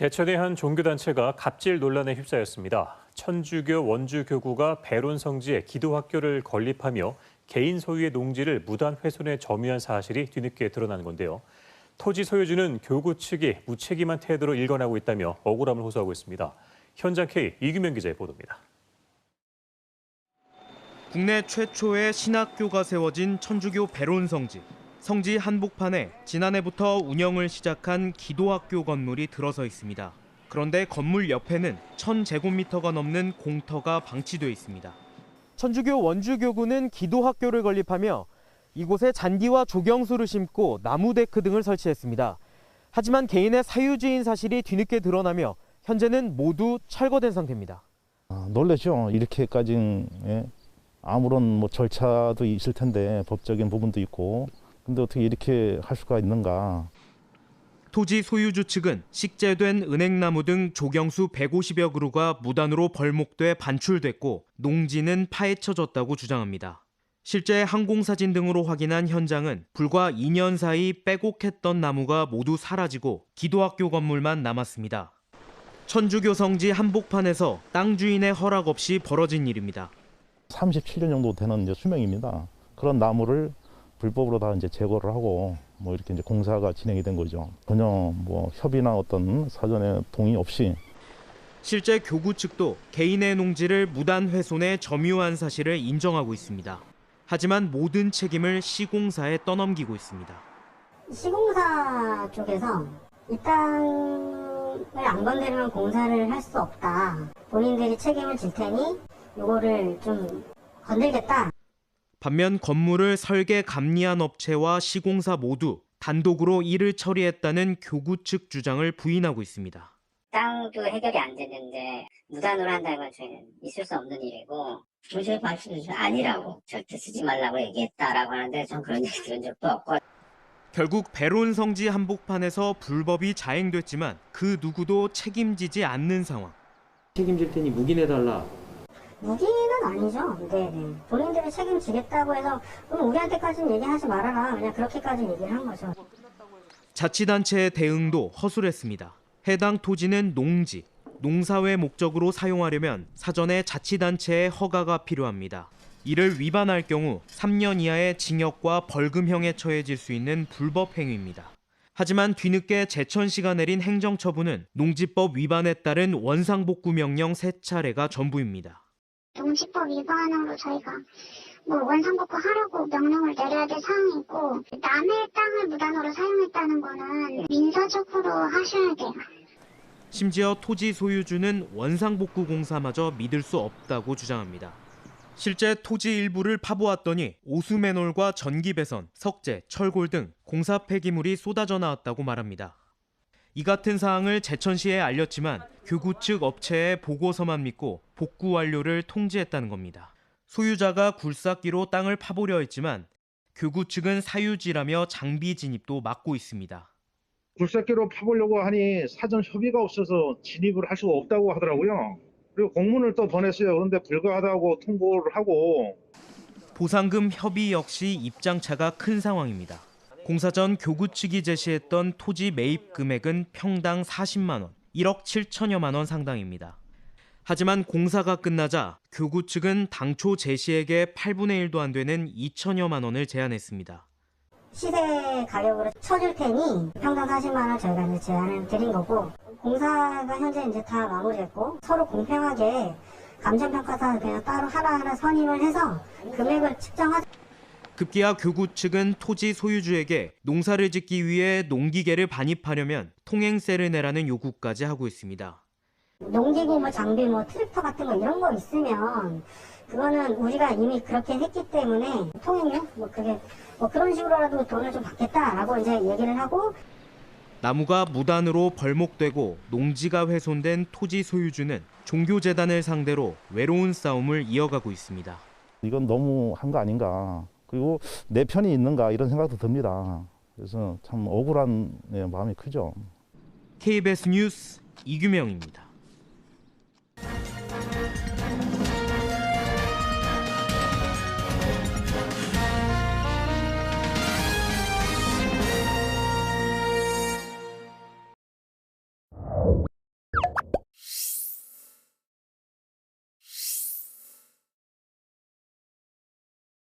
제천의 한 종교단체가 갑질 논란에 휩싸였습니다. 천주교 원주교구가 배론 성지에 기도학교를 건립하며 개인 소유의 농지를 무단 훼손해 점유한 사실이 뒤늦게 드러난 건데요. 토지 소유주는 교구 측이 무책임한 태도로 일관하고 있다며 억울함을 호소하고 있습니다. 현장 K 이규명 기자의 보도입니다. 국내 최초의 신학교가 세워진 천주교 배론 성지. 성지 한복판에 지난해부터 운영을 시작한 기도학교 건물이 들어서 있습니다. 그런데 건물 옆에는 1000제곱미터가 넘는 공터가 방치돼 있습니다. 천주교 원주교구는 기도학교를 건립하며 이곳에 잔디와 조경수를 심고 나무 데크 등을 설치했습니다. 하지만 개인의 사유지인 사실이 뒤늦게 드러나며 현재는 모두 철거된 상태입니다. 아, 놀라죠. 이렇게까지 예, 아무런 뭐 절차도 있을 텐데 법적인 부분도 있고 근데 어떻게 이렇게 할 수가 있는가? 토지 소유주 측은 식재된 은행나무 등 조경수 150여 그루가 무단으로 벌목돼 반출됐고 농지는 파헤쳐졌다고 주장합니다. 실제 항공사진 등으로 확인한 현장은 불과 2년 사이 빼곡했던 나무가 모두 사라지고 기도학교 건물만 남았습니다. 천주교 성지 한복판에서 땅 주인의 허락 없이 벌어진 일입니다. 37년 정도 되는 이제 수명입니다. 그런 나무를 불법으로 다 이제 제거를 하고 뭐 이렇게 이제 공사가 진행이 된 거죠. 전혀 뭐 협의나 어떤 사전에 동의 없이 실제 교구 측도 개인의 농지를 무단 훼손해 점유한 사실을 인정하고 있습니다. 하지만 모든 책임을 시공사에 떠넘기고 있습니다. 시공사 쪽에서 이 땅을 안 건드리면 공사를 할 수 없다. 본인들이 책임을 질 테니 이거를 좀 건들겠다. 반면 건물을 설계 감리한 업체와 시공사 모두 단독으로 일을 처리했다는 교구 측 주장을 부인하고 있습니다. 땅도 해결이 안 됐는데 무단으로 한다는 건 저희는 있을 수 없는 일이고 도저히 말씀이 아니라고 절대 쓰지 말라고 얘기했다라고 하는데 전 그런 얘기 들은 적도 없고 결국 배론 성지 한복판에서 불법이 자행됐지만 그 누구도 책임지지 않는 상황. 책임질 테니 묵인해달라. 무기는 아니죠. 네, 네. 본인들이 책임지겠다고 해서 그럼 우리한테까지는 얘기하지 말아라. 그냥 그렇게까지 얘기를 한 거죠. 자치단체의 대응도 허술했습니다. 해당 토지는 농지, 농사회 목적으로 사용하려면 사전에 자치단체의 허가가 필요합니다. 이를 위반할 경우 3년 이하의 징역과 벌금형에 처해질 수 있는 불법 행위입니다. 하지만 뒤늦게 제천시가 내린 행정처분은 농지법 위반에 따른 원상복구 명령 세 차례가 전부입니다. 농지법 위반으로 저희가 뭐 원상복구 하라고 명령을 내려야 될 상황이고 남의 땅을 무단으로 사용했다는 거는 민사적으로 하셔야 돼요. 심지어 토지 소유주는 원상복구 공사마저 믿을 수 없다고 주장합니다. 실제 토지 일부를 파보았더니 오수매놀과 전기배선, 석재, 철골 등 공사 폐기물이 쏟아져 나왔다고 말합니다. 이 같은 사항을 제천시에 알렸지만 교구 측 업체의 보고서만 믿고 복구 완료를 통지했다는 겁니다. 소유자가 굴삭기로 땅을 파보려 했지만 교구 측은 사유지라며 장비 진입도 막고 있습니다. 굴삭기로 파보려고 하니 사전 협의가 없어서 진입을 할 수가 없다고 하더라고요. 그리고 공문을 또 보냈어요. 그런데 불가하다고 통보를 하고 보상금 협의 역시 입장차가 큰 상황입니다. 공사 전 교구 측이 제시했던 토지 매입 금액은 평당 40만 원, 1억 7천여만 원 상당입니다. 하지만 공사가 끝나자 교구 측은 당초 제시액의 8분의 1도 안 되는 2천여만 원을 제안했습니다. 시세 가격으로 쳐줄 테니 평당 40만 원 저희가 이제 제안을 드린 거고 공사가 현재 이제 다 마무리했고 서로 공평하게 감정평가사 그냥 따로 하나하나 선임을 해서 금액을 측정하자. 급기야 교구 측은 토지 소유주에게 농사를 짓기 위해 농기계를 반입하려면 통행세를 내라는 요구까지 하고 있습니다. 농기구 뭐 장비 뭐 트랙터 같은 거 이런 거 있으면 그거는 우리가 이미 그렇게 했기 때문에 통행료 뭐 그게 뭐 그런 식으로라도 돈을 좀 받겠다라고 이제 얘기를 하고 나무가 무단으로 벌목되고 농지가 훼손된 토지 소유주는 종교재단을 상대로 외로운 싸움을 이어가고 있습니다. 이건 너무 한 거 아닌가. 그리고 내 편이 있는가 이런 생각도 듭니다. 그래서 참 억울한 예, 마음이 크죠. KBS 뉴스 이규명입니다.